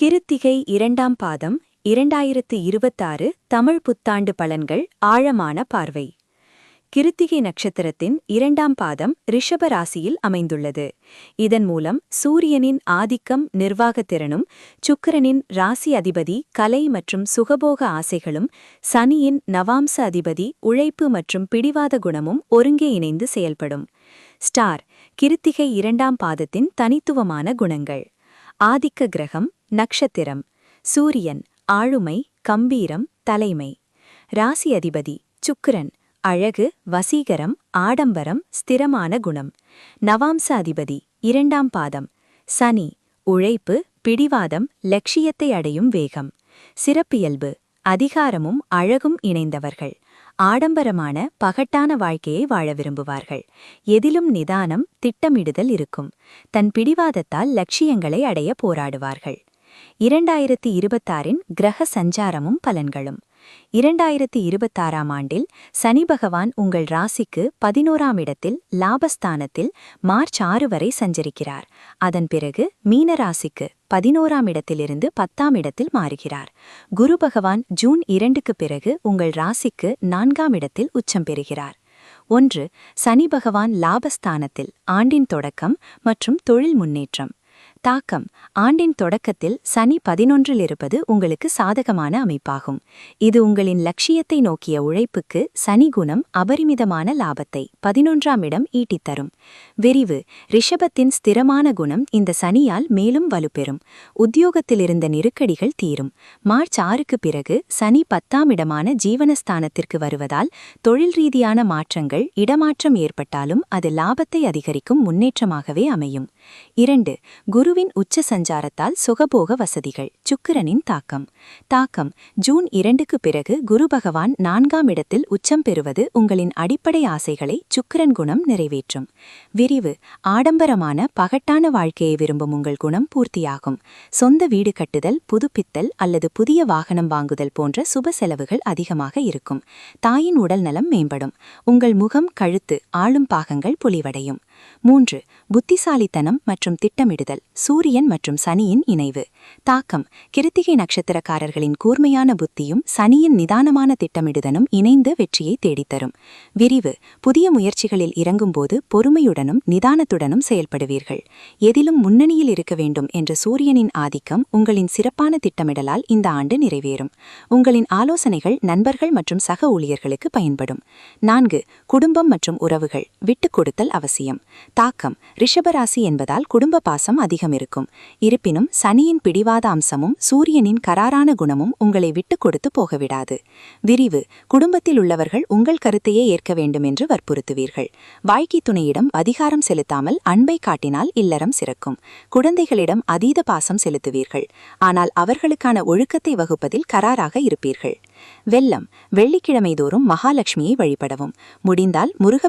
கிருத்திகை இரண்டாம் பாதம் இரண்டாயிரத்து இருபத்தாறு தமிழ் புத்தாண்டு பலன்கள் ஆழமான பார்வை. கிருத்திகை நட்சத்திரத்தின் இரண்டாம் பாதம் ரிஷப ராசியில் அமைந்துள்ளது. இதன் மூலம் சூரியனின் ஆதிக்கம் நிர்வாகத்திறனும் சுக்கிரனின் ராசி அதிபதி கலை மற்றும் சுகபோக ஆசைகளும் சனியின் நவாம்ச அதிபதி உழைப்பு மற்றும் பிடிவாத குணமும் ஒருங்கே இணைந்து செயல்படும். ஸ்டார் கிருத்திகை இரண்டாம் பாதத்தின் தனித்துவமான குணங்கள். ஆதிக்க கிரகம் நக்ஷத்திரம் சூரியன் ஆளுமை கம்பீரம் தலைமை. ராசி அதிபதி சுக்கிரன் அழகு வசீகரம் ஆடம்பரம் ஸ்திரமான குணம். நவாம்ச அதிபதி இரண்டாம் பாதம். சனி உழைப்பு பிடிவாதம் லட்சியத்தை அடையும் வேகம். சிறப்பியல்பு அதிகாரமும் அழகும் இணைந்தவர்கள். ஆடம்பரமான பகட்டான வாழ்க்கையை வாழ விரும்புவார்கள். எதிலும் நிதானம் திட்டமிடுதல் இருக்கும். தன் பிடிவாதத்தால் லட்சியங்களை அடைய போராடுவார்கள். இரண்டாயிரத்தி இருபத்தாறின் கிரக சஞ்சாரமும் பலன்களும். இரண்டாயிரத்தி இருபத்தாறாம் ஆண்டில் சனி பகவான் உங்கள் ராசிக்கு பதினோராம் இடத்தில் லாபஸ்தானத்தில் மார்ச் ஆறு வரை சஞ்சரிக்கிறார். அதன் பிறகு மீன ராசிக்கு பதினோராம் இடத்திலிருந்து பத்தாம் இடத்தில் மாறுகிறார். குரு பகவான் ஜூன் இரண்டுக்கு பிறகு உங்கள் ராசிக்கு நான்காம் இடத்தில் உச்சம் பெறுகிறார். ஒன்று சனி பகவான் லாபஸ்தானத்தில் ஆண்டின் தொடக்கம் மற்றும் தொழில் முன்னேற்றம். தாக்கம். ஆண்டின் தொடக்கத்தில் சனி பதினொன்றில் இருப்பது உங்களுக்கு சாதகமான அமைப்பாகும். இது உங்களின் லட்சியத்தை நோக்கிய உழைப்புக்கு சனி குணம் அபரிமிதமான லாபத்தை பதினொன்றாம் இடம் ஈட்டித்தரும். விரிவு. ரிஷபத்தின் ஸ்திரமான குணம் இந்த சனியால் மேலும் வலுப்பெறும். உத்தியோகத்தில் இருந்த நெருக்கடிகள் தீரும். மார்ச் ஆறுக்கு பிறகு சனி பத்தாம் இடமான ஜீவனஸ்தானத்திற்கு வருவதால் தொழில் ரீதியான மாற்றங்கள் இடமாற்றம் ஏற்பட்டாலும் அது லாபத்தை அதிகரிக்கும் முன்னேற்றமாகவே அமையும். இரண்டு. குரு குருவின் உச்ச சஞ்சாரத்தால் சுகபோக வசதிகள் சுக்கிரனின் தாக்கம். தாக்கம் ஜூன் இரண்டுக்கு பிறகு குரு பகவான் நான்காம் இடத்தில் உச்சம் பெறுவது உங்களின் அடிப்படை ஆசைகளை சுக்கிரன் குணம் நிறைவேற்றும். விரிவு ஆடம்பரமான பகட்டான வாழ்க்கையை விரும்பும் உங்கள் குணம் பூர்த்தியாகும். சொந்த வீடு கட்டுதல் புதுப்பித்தல் அல்லது புதிய வாகனம் வாங்குதல் போன்ற சுப செலவுகள் அதிகமாக இருக்கும். தாயின் உடல்நலம் மேம்படும். உங்கள் முகம் கழுத்து ஆளும் பாகங்கள் பொலிவடையும். மூன்று புத்திசாலித்தனம் மற்றும் திட்டமிடுதல் சூரியன் மற்றும் சனியின் இணைவு. தாக்கம் கிருத்திகை நட்சத்திரக்காரர்களின் கூர்மையான புத்தியும் சனியின் நிதானமான திட்டமிடுதலும் இணைந்து வெற்றியை தேடித்தரும். விரிவு புதிய முயற்சிகளில் இறங்கும்போது பொறுமையுடனும் நிதானத்துடனும் செயல்படுவீர்கள். எதிலும் முன்னணியில் இருக்க வேண்டும் என்ற சூரியனின் ஆதிக்கம் உங்களின் சிறப்பான திட்டமிடலால் இந்த ஆண்டு நிறைவேறும். உங்களின் ஆலோசனைகள் நண்பர்கள் மற்றும் சக ஊழியர்களுக்கு பயன்படும். நான்கு குடும்பம் மற்றும் உறவுகள் விட்டுக் கொடுத்தல் அவசியம். தாக்கம் ரிஷபராசி என்பதால் குடும்ப பாசம் அதிகம் இருக்கும். இருப்பினும் சனியின் பிடிவாத அம்சமும் சூரியனின் கராரான குணமும் உங்களை விட்டு கொடுத்து போகவிடாது. விரிவு குடும்பத்தில் உள்ளவர்கள் உங்கள் கருத்தையே ஏற்க வேண்டும் என்று வற்புறுத்துவீர்கள். வாழ்க்கை துணையிடம் அதிகாரம் செலுத்தாமல் அன்பை காட்டினால் இல்லறம் சிறக்கும். குழந்தைகளிடம் அதீத பாசம் செலுத்துவீர்கள். ஆனால் அவர்களுக்கான ஒழுக்கத்தை வகுப்பதில் கராராக இருப்பீர்கள். வெள்ளம் வெள்ளிக்கிழமை தோறும் மகாலட்சுமியை வழிபடவும். முடிந்தால் முருகப்